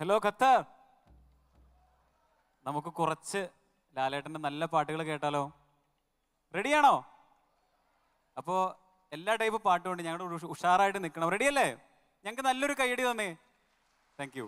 Hello കത്ത. നമുക്ക് കുറച്ച് ലാലേട്ടന്റെ നല്ല പാട്ടുകൾ കേട്ടാലോ? റെഡിയാണോ അപ്പോൾ എല്ലാ ടൈപ്പ് പാട്ടും ഉണ്ട്. ഞങ്ങളുടെ ഉഷാറായിട്ട് നിൽക്കണം റെഡിയല്ലേ ഞങ്ങൾക്ക് നല്ലൊരു കൈയടി തന്നേ. Thank you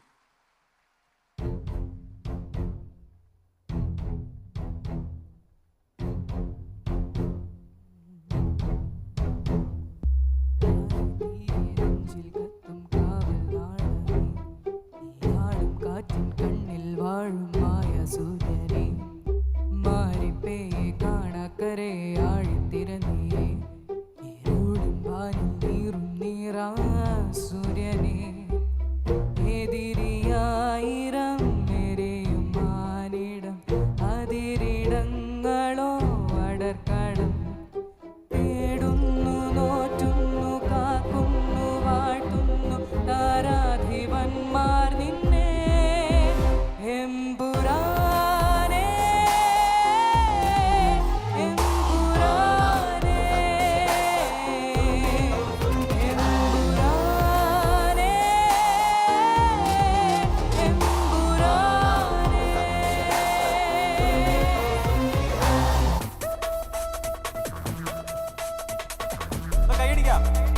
up.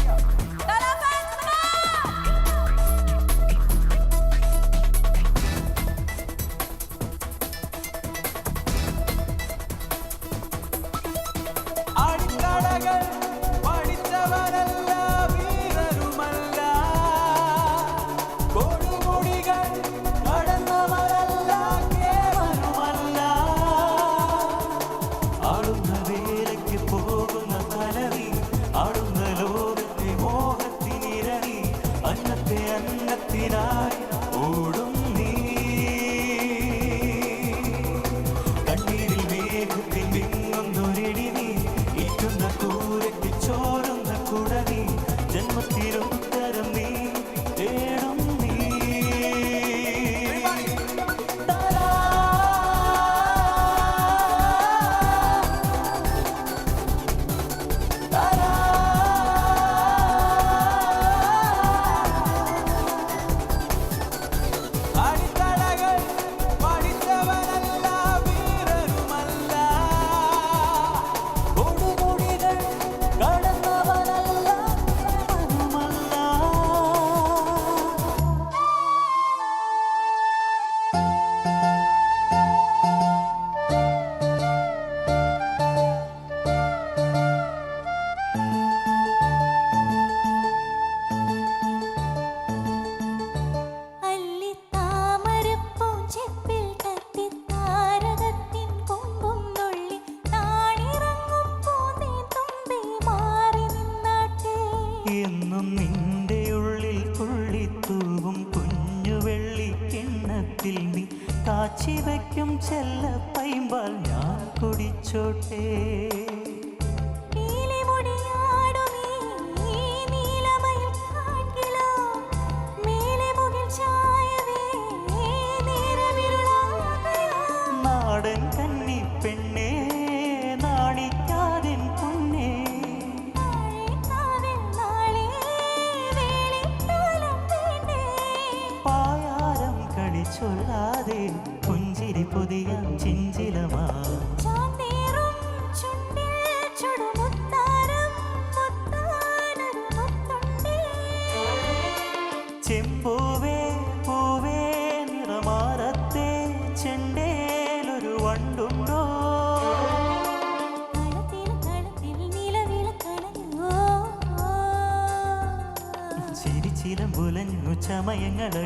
എന്നും നിന്റെ ഉള്ളിൽ തുള്ളിത്തൂവും കുഞ്ഞു വെള്ളി കിണ്ണത്തിൽ നീ കാച്ചി വയ്ക്കും ചെല്ലപ്പൈമ്പാൽ ഞാൻ കുടിച്ചോട്ടേ.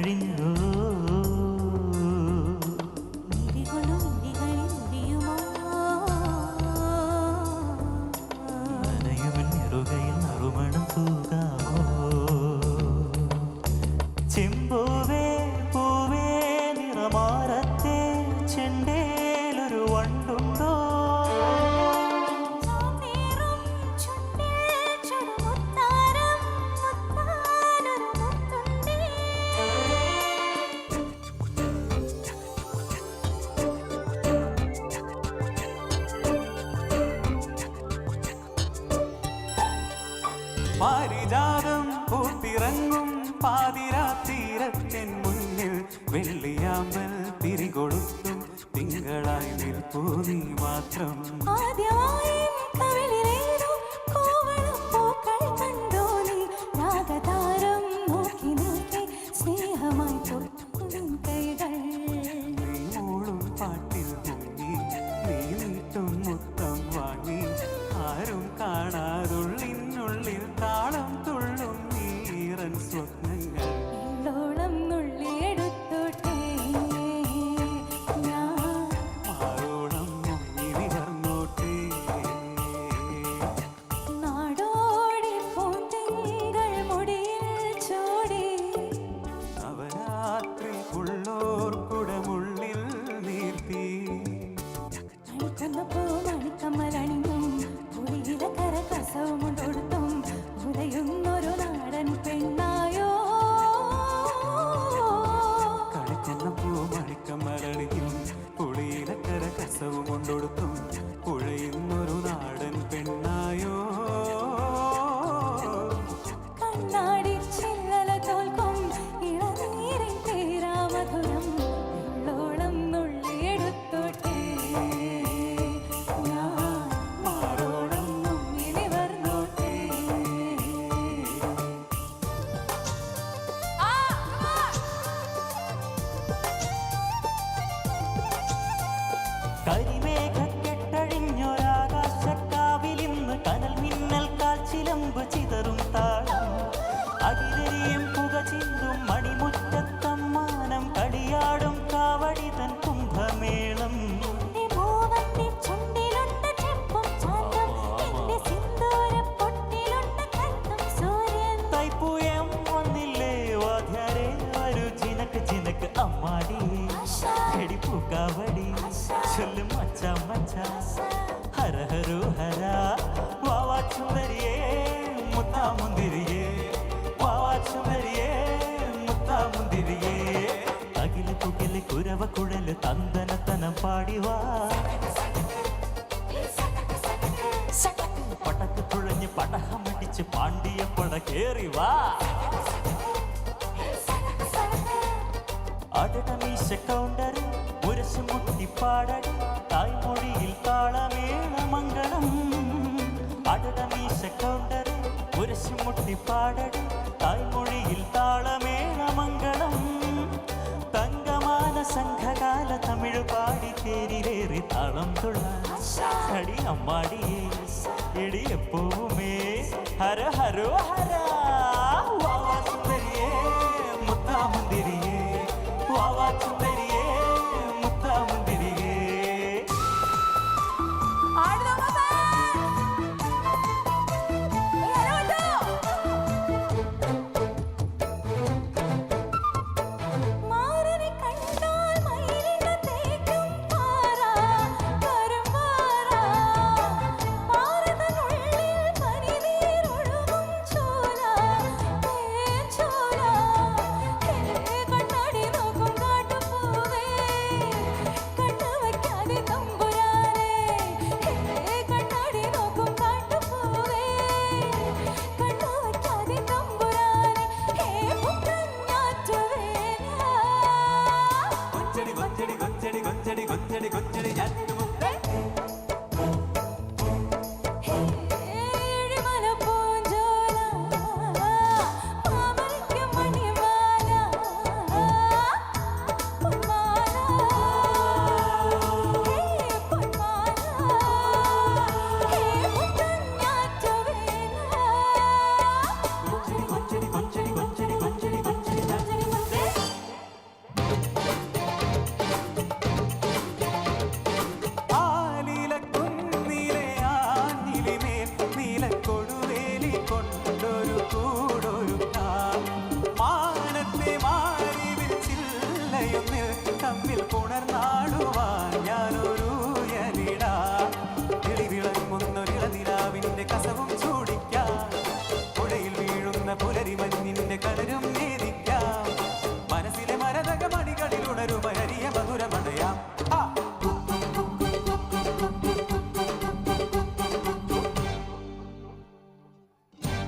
അറിഞ്ഞോ പാതിരാത്തീരത്തിൻ മുന്നിൽ വെള്ളിയാമ്പൽ തിരികൊടുത്തു തിങ്കളായി നിൽപ്പൂ നീ മാത്രം. ആദ്യമായി സ്നേഹമായി തൊട്ടു കൈകൾ. നീ മോളും പാട്ട് ನೋಡುತ್ತ சொல்லு மச்சா மச்சா ஹர ஹரு ஹரா. வாவா சுந்தரியே முத்தா முந்திரியே. வாவா சுந்தரியே முத்தா முந்திரியே. அகில குகில குரவ குழல் தந்தனத்தனம் பாடிவா பட்டத்து துழஞ்சு படகம் அடிச்சு பாண்டிய பட கேறிவா அடடமீச கவுண்டரு அரசு முத்தி பாடடி தாய்மொழியில் தாளமேள மங்களம். அடடமீச கவுண்டர் உரசு முத்தி பாடடி தாய்மொழியில் தாளமேள மங்களம். தங்கமான சங்ககால தமிழ் பாடி தேரிலேறி தாளம் தொழடி அம்மாடியே இடி எப்பவுமே ஹர ஹரோ ஹரா.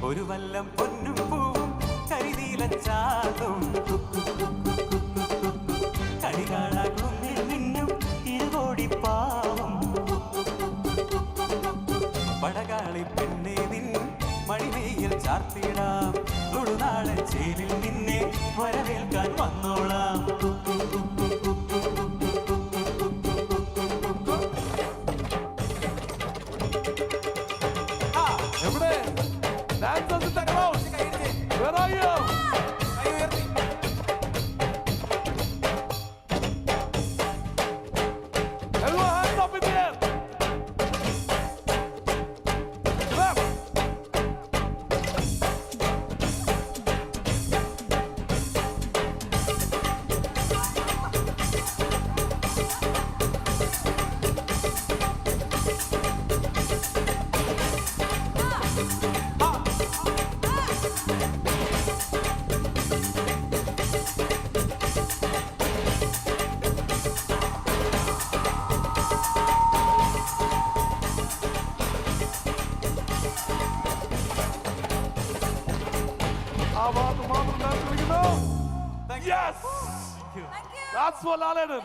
ഒരു വല്ലം പൊന്നും പൂവും കരിനീലച്ചാതും കടികാള കുന്നിൽ നിന്നും ഇരുകോടി പാവം. പടകാളി പെണ്ണെ നിൻ മണിമേയിൽ ചാർത്തിടാം തൊടുനാളെ ചേലിൽ നിന്നെ വരവേൽക്കാൻ വന്നോളാം. That's the హాట్స్ వాళ్ళు ఆడాడు